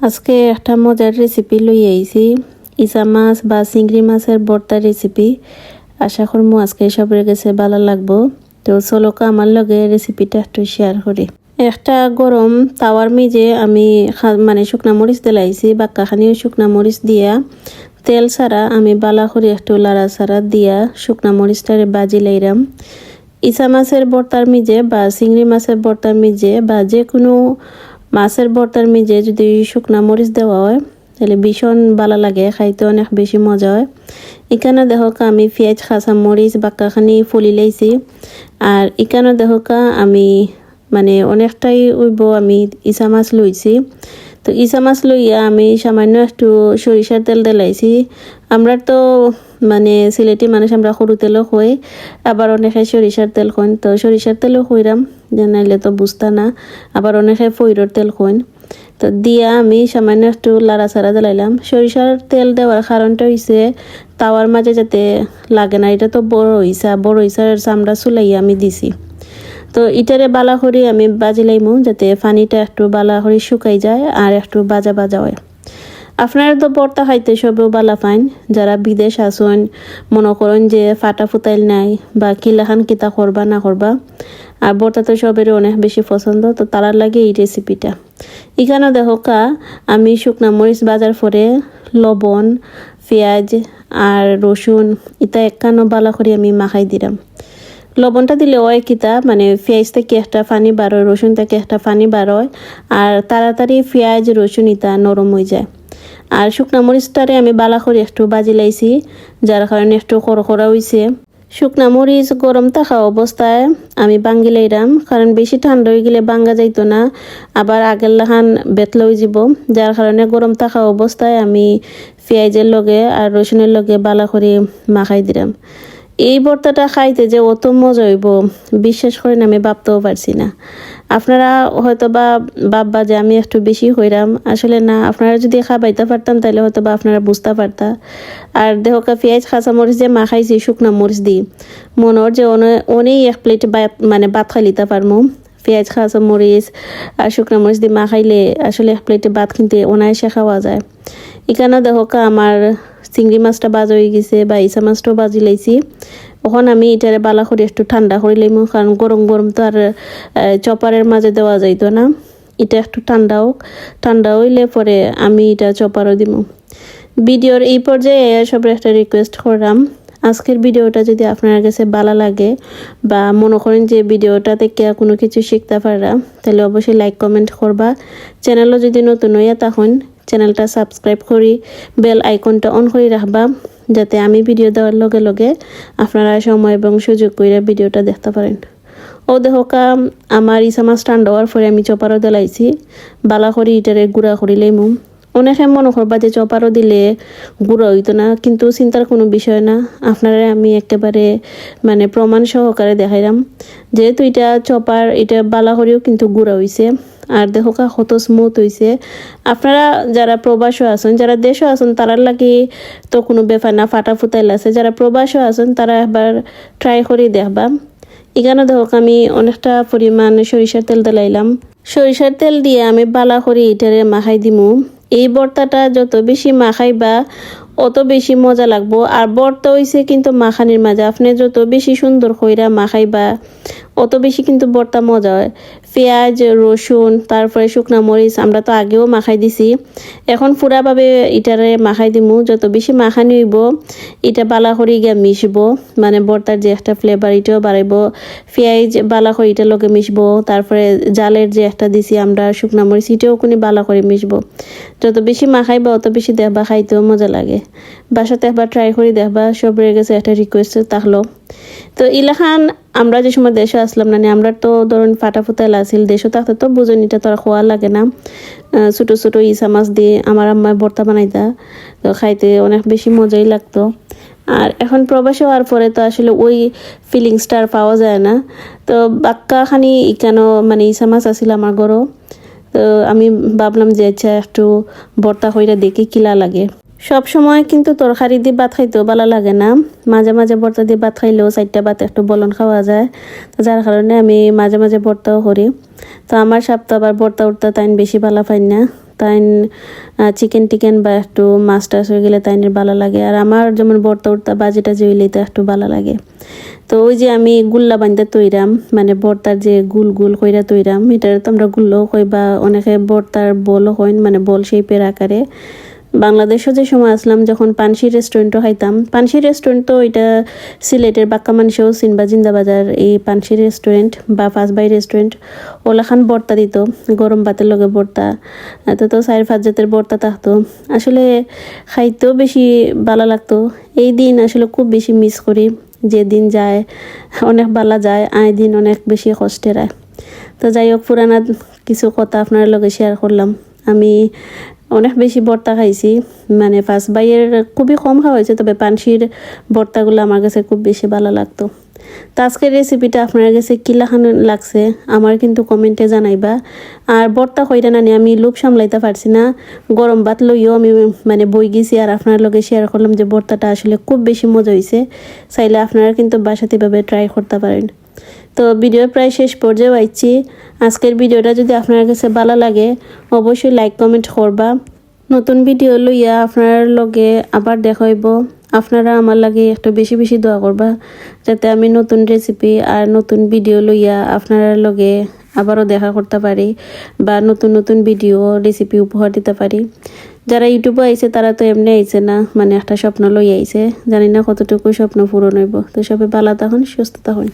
আজকে একটা মজার রেসিপি লই আইছি। ইসা মাছ বা চিংড়ি মাছের ভর্তার রেসিপি আশা করব আজকে সবের কাছে ভালো লাগবো। তো চলোকা আমার লগে রেসিপিটা একটু শেয়ার করি। একটা গরম তাওয়ার মেজে আমি মানে শুকনা মরিচ দিলাইছি, বাক্কাখানিও শুকনা মরিচ দিয়া। তেল ছাড়া আমি বালা করে একটু লাড়া ছাড়া দিয়া শুকনা মরিচটারে বাজি লাইরাম। ইসা মাছের ভর্তার মিজে বা চিংড়ি মাছের ভর্তার মিজে বা যে কোনো মাছের ভর্তার মিজে যদি শুকনা মরিচ দেওয়া হয়, তাহলে ভীষণ ভালো লাগে, খাইতে অনেক বেশি মজা হয়। এখানে দেখোকা আমি পেঁয়াজ খাসা মরিচ, বাক্কাখানি, ফুলি লাইছি। আর এখানে দেখোকা আমি মানে অনেকটাই উইব, আমি ইসা মাছ লইছি। তো ইসা মাছ লইয়া আমি সামান্য একটু সরিষার তেল দিলাইছি। আমরা তো মানে সিলেটি মানুষ আমরা সরু তেলও খুঁই, আবার অনেকে সরিষার তেল খুঁন তো সরিষার তেলও খুঁইরাম, যে নাইলে তো বুঝতা না। আবার অনেকে ফইরর তেল খুঁন তো দিয়া আমি সামান্য একটু লাড়া ছাড়া দিলাইলাম সরিষার তেল দেওয়ার কারণটা হইছে, তাওয়ার মাঝে যাতে লাগে না, এটা তো বড় ইসা বড় ইসার চামড়া চুলাইয়া আমি দিছি। তো ইটারে বালা করি আমি বাজি লাইমু, যাতে পানিটা একটু বালা করে শুকাই যায় আর একটু বাজা বাজা হয়। আপনারা তো বর্তা খাইতে সবেও বালা পাইন। যারা বিদেশ আসুন, মনে করেন যে ফাটা ফুতাইল নাই বা কিলাখান কিতা করবা না করবা, আর বর্তা তো সবেরই অনেক বেশি পছন্দ, তো তারার লাগে এই রেসিপিটা এখানে দেখো কা, আমি শুকনা মরিচ বাজার পরে লবণ, পেঁয়াজ আর রসুন ইটা একখানো বালা করে আমি মাখাই দিলাম লবণটা দিলে ওই কিতা মানে পেঁয়াজ থেকে একটা পানি বার হয়, রসুন থেকে একটা পানি বার হয়, আর তাড়াতাড়ি পেঁয়াজ, রসুন ইতা নরম হয়ে যায়। আর শুকনা মরিচটারে আমি বালা করে একটু বাজি লাইছি, যার কারণে একটু খড়খড়া হয়েছে শুকনা মরিচ গরম থাকা অবস্থায় আমি বাঙ্গি লাইরাম, কারণ বেশি ঠান্ডা হয়ে গেলে বাঙ্গা যাইত না। আবার আগের লাহান বেতলা হয়ে যাব যার কারণে গরম থাকা অবস্থায় আমি পেঁয়াজের লগে আর রসুনের লগে বালা করে মাখাই দিলাম এই ভর্তাটা খাইতে যে অত মজা হইব, বিশ্বাস করেন আমি ভাবতেও পারছি না। আপনারা হয়তো বা ভাববা যে আমি একটু বেশি হইরাম। আসলে না, আপনারা যদি খাবাইতে পারতাম তাহলে হয়তো বা আপনারা বুঝতে পারতা। আর দেহকা পেঁয়াজ খাঁচা মরিচ যে মাখাইছি শুকনা মরিচ দিই মনের যে অনেক এক প্লেট মানে ভাত খাই খাইলিতে পারমু। পেঁয়াজ খাঁচা মরিচ আর শুকনা মরিচ দিয়ে মাখাইলে আসলে এক প্লেটে ভাত কিনতে অনায়াসে খাওয়া যায়। এখানে দেখোকা আমার চিংড়ি মাছটা বাজ হয়ে গেছে বা ইসা মাছটাও বাজি লাইছি। ওখান আমি এটারে বালা করে একটু ঠান্ডা করে লইমু, কারণ গরম গরম তো আর চপারের মাঝে দেওয়া যাইতো না। এটা একটু ঠান্ডা হোক। ঠান্ডা হইলে পরে আমি এটা চপারও দিব ভিডিওর এই পর্যায়ে সবার একটা রিকোয়েস্ট করলাম। আজকের ভিডিওটা যদি আপনার কাছে ভালো লাগে বা মনে করেন যে ভিডিওটা থেকে কোনো কিছু শিখতে পারা তাহলে অবশ্যই লাইক কমেন্ট করবা। চ্যানেলও যদি নতুন হইয়া তখন চ্যানেলটা সাবস্ক্রাইব করি, বেল আইকনটা অন করে রাখবা, যাতে আমি ভিডিও দেওয়ার লগে লগে আপনারা সময় এবং সুযোগ করে ভিডিওটা দেখতে পারেন। ও দেখোকা আমার ইসা মাছ ঠান্ডা হওয়ার পরে আমি চপারও দেলাইছি বালা করি ইটারে গুড়া করিলেই লাইমু। অনেকে মনে করবা যে চপারও দিলে গুঁড়ো হইতো না, কিন্তু চিন্তার কোনো বিষয় না। আপনারা আমি একেবারে মানে প্রমাণ সহকারে দেখাইলাম। যেহেতু এটা চপার, এটা বালা করেও কিন্তু গুঁড়া হইছে। আর দেখো কা, কত স্মুথ হইছে। আপনারা যারা প্রবাসও আছেন, যারা দেশও আছেন, তারার লাগে তো কোনো ব্যাপার না, ফাটা ফুটাইল আছে। যারা প্রবাসও আছেন, তারা একবার ট্রাই করে দেখবা। এখানে দেখো আমি অনেকটা পরিমাণ সরিষার তেল দিলাইলাম সরিষার তেল দিয়ে আমি বালা করে এটারে মাখাই দিমু। এই বর্তাটা যত বেশি মাখাইবা, অত বেশি মজা লাগবো। আর বর্তা হইছে কিন্তু মাখানির মাঝে। আপনি যত বেশি সুন্দর কইরা মাখাইবা অত বেশি কিন্তু ভর্তা মজা হয়। পেঁয়াজ, রসুন, তারপরে শুকনা মরিচ, আমরা তো আগেও মাখাই দিছি। এখন পুরাভাবে এটারে মাখাই দিমু। যত বেশি মাখানি হইব, এটা বালা করে গিয়া মিশবো। মানে ভর্তার যে একটা ফ্লেভার এটাও বাড়াইব। পেঁয়াজ বালা করে এটার লগে মিশবো। তারপরে জালের যে একটা দিছি আমরা, শুকনা মরিচ, এটাও কোনো বালা করে মিশবো। যত বেশি মাখাইবা, অত বেশি দেখবা খাইতেও মজা লাগে। বাসাতে একবার ট্রাই করে দেখবা। সবের কাছে একটা রিকোয়েস্ট থাকল তো ইলাখান আমরা যে সময় দেশে আসলাম না আমরা তো ধরুন ফাটা ফুতাইল আসিল দেশও থাকতে তো বুঝুন, এটা তো আর খোয়া লাগে না। ছোটো ছোটো ইসা মাছ দিয়ে আমার আম্মায় ভর্তা বানাইতা, তো খাইতে অনেক বেশি মজাই লাগতো। আর এখন প্রবাসে হওয়ার পরে তো আসলে ওই ফিলিংসটা আর পাওয়া যায় না। তো বাক্কা খানি কেন মানে ইসা মাছ আসিল আমার ঘরও, তো আমি ভাবলাম যে আচ্ছা একটু ভর্তা হইলে দেখি কিলা লাগে। সব সময় কিন্তু তরকারি দিয়ে ভাত খাইতেও ভালো লাগে না। মাঝে মাঝে ভর্তা দিয়ে ভাত খাইলেও চারটা ভাত একটু বলন খাওয়া যায়। যার কারণে আমি মাঝে মাঝে ভর্তাও করি। তো আমার সপ্তাহ আবার ভর্তা উঠতে তাইন বেশি ভালো পাই না। তাই চিকেন টিকেন বা একটু মাছ টাছ হয়ে গেলে তাইনের ভালো লাগে। আর আমার যেমন বর্তা উর্তা বাজি টাজি হইলে তো একটু ভালো লাগে। তো ওই যে আমি গুল্লা বান্ধে তৈরাম মানে বর্তার যে গুল গুল কইরা তৈরাম, এটার তো আমরা গুল্লও কই বা অনেকে বর্তার বলও হইন মানে বল শেপের আকারে। বাংলাদেশও যে সময় আসলাম, যখন পানসি রেস্টুরেন্টও খাইতাম, পানসি রেস্টুরেন্ট তো এটা সিলেটের বাক্কা মানুষেও সিনবা জিন্দাবাজার এই পানসি রেস্টুরেন্ট বা ফাঁসবাই রেস্টুরেন্ট ওলাখান বর্তা দিত, গরম ভাতের লগে বর্তা এত তো সাইর ফাঁস জাতের বর্তা থাকতো। আসলে খাইতেও বেশি ভালো লাগতো। এই দিন আসলে খুব বেশি মিস করি, যে দিন যায়, অনেক ভালো যায়, আয় দিন অনেক বেশি কষ্টের আয় তো যাই হোক, পুরানা কিছু কথা আপনার লগে শেয়ার করলাম। আমি অনেক বেশি ভর্তা খাইছি। মানে পাঁচ বাইয়ের খুবই কম খাওয়া হয়েছে, তবে পানসির ভর্তাগুলো আমার কাছে খুব বেশি ভালো লাগতো। তো আজকের রেসিপিটা আপনার কাছে কিলাখান লাগছে, আমার কিন্তু কমেন্টে জানাইবা। আর ভর্তা কইরা নানি আমি লোভ সামলাইতে পারছি না। গরম ভাত লইও আমি মানে বই গেছি আর আপনার লগে শেয়ার করলাম যে ভর্তাটা আসলে খুব বেশি মজা হয়েছে চাইলে আপনারা কিন্তু বাসাতে এভাবে ট্রাই করতে পারেন। তো ভিডিও প্রায় শেষ পর্যায়ে আইছি আজকের ভিডিওটা যদি আপনার কাছে ভালো লাগে, অবশ্যই লাইক কমেন্ট করবা। নতুন ভিডিও লইয়া আপনার লগে আবার দেখাইব আপনারা আমার লাগে একটু বেশি বেশি দোয়া করবা, যাতে আমি নতুন রেসিপি আর নতুন ভিডিও লইয়া আপনার লগে আবারও দেখা করতে পারি বা নতুন নতুন ভিডিও রেসিপি উপহার দিতে পারি। যারা ইউটিউবে আইছে, তারা তো এমনি আইছে না মানে একটা স্বপ্ন লই আইছে। জানি না কতটুকু স্বপ্ন পূরণ হইব। তো সবাই ভালো থাকুন, সুস্থ থাকুন।